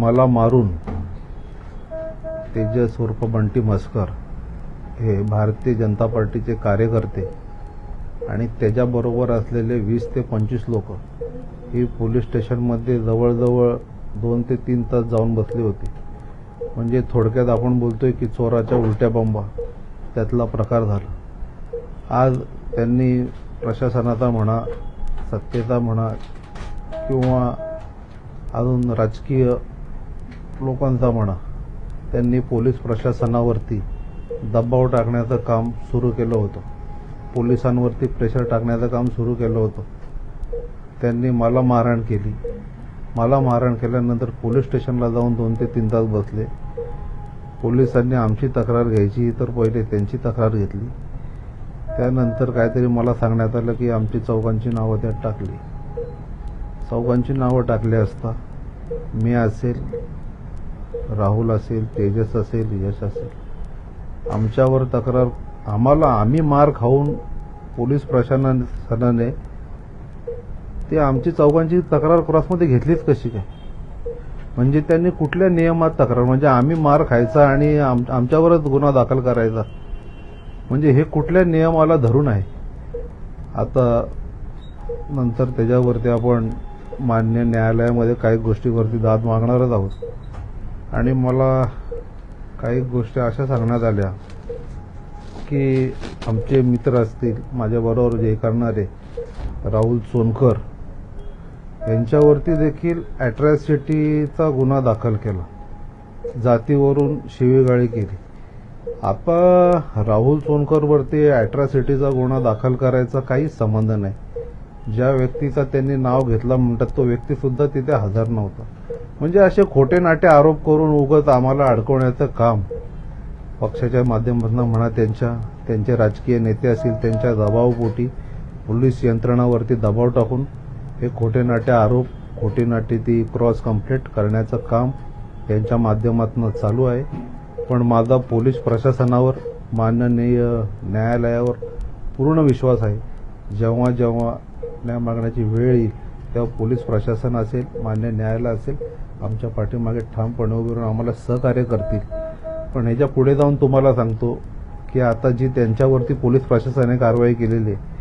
मला मारून तेजस उर्फ बंटी मस्कर हे भारतीय जनता पार्टीचे कार्यकर्ते आणि त्याच्याबरोबर असलेले वीस ते पंचवीस लोक ही पोलीस स्टेशनमध्ये जवळजवळ दोन ते तीन तास जाऊन बसली होती. म्हणजे थोडक्यात आपण बोलतोय की चोराच्या उलट्या बंबा त्यातला प्रकार झाला. आज त्यांनी प्रशासनाचा म्हणा सत्तेचा म्हणा किंवा अजून राजकीय लोकांचा म्हणा त्यांनी पोलीस प्रशासनावरती दबाव टाकण्याचं काम सुरू केलं होतं. पोलिसांवरती प्रेशर टाकण्याचं काम सुरू केलं होतं. त्यांनी मला मारहाण केली. मला मारहाण केल्यानंतर पोलीस स्टेशनला जाऊन दोन ते तीन तास बसले. पोलिसांनी आमची तक्रार घ्यायची तर पहिले त्यांची तक्रार घेतली. त्यानंतर काहीतरी मला सांगण्यात आलं की आमची चौघांची नावं त्यात टाकली. चौघांची नावं टाकली असता मी असेल राहुल असेल तेजस असेल यश असेल. आमच्यावर तक्रार आम्हाला आम्ही मार खाऊन पोलीस प्रशासनाने ते आमची चौघांची तक्रार क्रॉसमध्ये घेतलीच कशी काय? म्हणजे त्यांनी कुठल्या नियमात तक्रार म्हणजे आम्ही मार खायचा आणि आम आमच्यावरच गुन्हा दाखल करायचा. म्हणजे हे कुठल्या नियमाला धरून आहे? आता नंतर त्याच्यावरती आपण मान्य न्यायालयामध्ये काही गोष्टीवरती दाद मागणारच आहोत. आणि मला काही गोष्टी अशा सांगण्यात आल्या की आमचे मित्र असतील माझ्याबरोबर जे करणारे राहुल सोनकर यांच्यावरती देखील ॲट्रॅसिटीचा गुन्हा दाखल केला. जातीवरून शिवीगाळी केली. आता राहुल सोनकरवरती अॅट्रॉसिटीचा गुन्हा दाखल करायचा काहीच संबंध नाही. ज्या व्यक्तीचा त्यांनी नाव घेतला म्हणतात तो व्यक्तीसुद्धा तिथे हजर नव्हता. म्हणजे असे खोटे नाटे आरोप करून उगत आम्हाला अडकवण्याचं काम पक्षाच्या माध्यमातून म्हणा त्यांच्या त्यांचे राजकीय नेते असतील त्यांच्या दबावपोटी पोलीस यंत्रणावरती दबाव टाकून हे खोटे नाटे आरोप खोटी नाटे ती क्रॉस कंप्लीट करण्याचं काम यांच्या माध्यमातून चालू आहे. पण माझा पोलीस प्रशासनावर माननीय न्यायालयावर पूर्ण विश्वास आहे. जेव्हा जेव्हा न्याय मागण्याची वेळ येईल तेव्हा पोलीस प्रशासन असेल मान्य न्यायालय असेल आमच्या पाठीमागे ठामपणे उभे राहून आम्हाला सहकार्य करतील. पण ह्याच्या पुढे जाऊन तुम्हाला सांगतो की आता जी त्यांच्यावरती पोलीस प्रशासनाने कारवाई केलेली आहे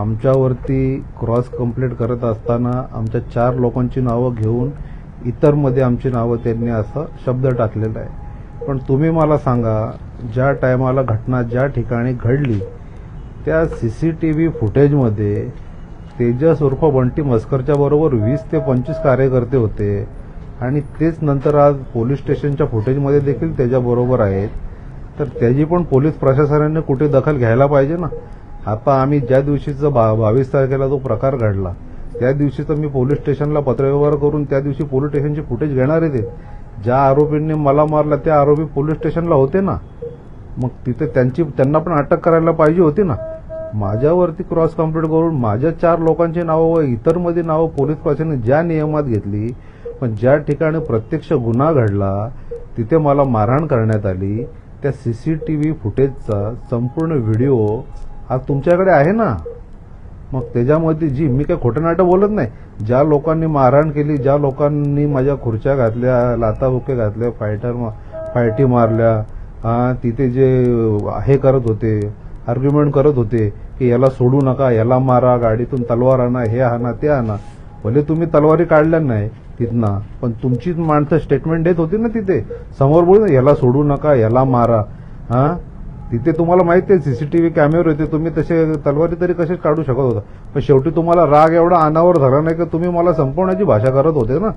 आमच्यावरती क्रॉस कंप्लीट करत असताना आमच्या चार लोकांची नावं घेऊन इतरमध्ये आमची नावं त्यांनी असा शब्द टाकलेला आहे. पण तुम्ही मला सांगा ज्या टायमाला घटना ज्या ठिकाणी घडली त्या सी सी टी व्ही फुटेजमध्ये तेजस उर्फ बंटी मस्करच्या बरोबर वीस ते पंचवीस कार्यकर्ते होते. आणि तेच नंतर आज पोलीस स्टेशनच्या फुटेजमध्ये देखील त्याच्याबरोबर आहेत. तर त्याची पण पोलीस प्रशासनाने कुठे दखल घ्यायला पाहिजे ना? आता आम्ही ज्या दिवशीचा बा बावीस तारखेला जो प्रकार घडला त्या दिवशीचं मी पोलीस स्टेशनला पत्रव्यवहार करून त्या दिवशी पोलीस स्टेशनची फुटेज घेणार आहे ते. ज्या आरोपींनी मला मारला त्या आरोपी पोलीस स्टेशनला होते ना? मग तिथे त्यांची त्यांना पण अटक करायला पाहिजे होती ना? माझ्यावरती क्रॉस कंप्लीट करून माझ्या चार लोकांची नावं व इतरमध्ये नावं पोलीस प्रशासनाने ज्या नियमात घेतली पण ज्या ठिकाणी प्रत्यक्ष गुन्हा घडला तिथे मला मारहाण करण्यात आली. त्या सी सी टी व्ही फुटेजचा संपूर्ण व्हिडिओ हा तुमच्याकडे आहे ना? मग त्याच्यामध्ये जी मी काही खोटं नाटं बोलत नाही. ज्या लोकांनी मारहाण केली ज्या लोकांनी माझ्या खुर्च्या घातल्या लाताबुके घातल्या फायटर फायटी मारल्या हा तिथे जे हे करत होते आर्ग्युमेंट करत होते की याला सोडू नका याला मारा गाडीतून तलवार आणा हे आणा ते आणा. भले तुम्ही तलवारी काढल्या नाही तिथनं पण तुमचीच माणसं स्टेटमेंट देत होती ना तिथे. समोर बोलू ना याला सोडू नका याला मारा. हा? तिथे तुम्हाला माहिती आहे सीसीटीव्ही कॅमेरे होते तुम्ही तसे तलवारी तरी कसे काढू शकत होता. पण शेवटी तुम्हाला राग एवढा अनावर झाला नाही की तुम्ही मला संपवण्याची भाषा करत होते ना.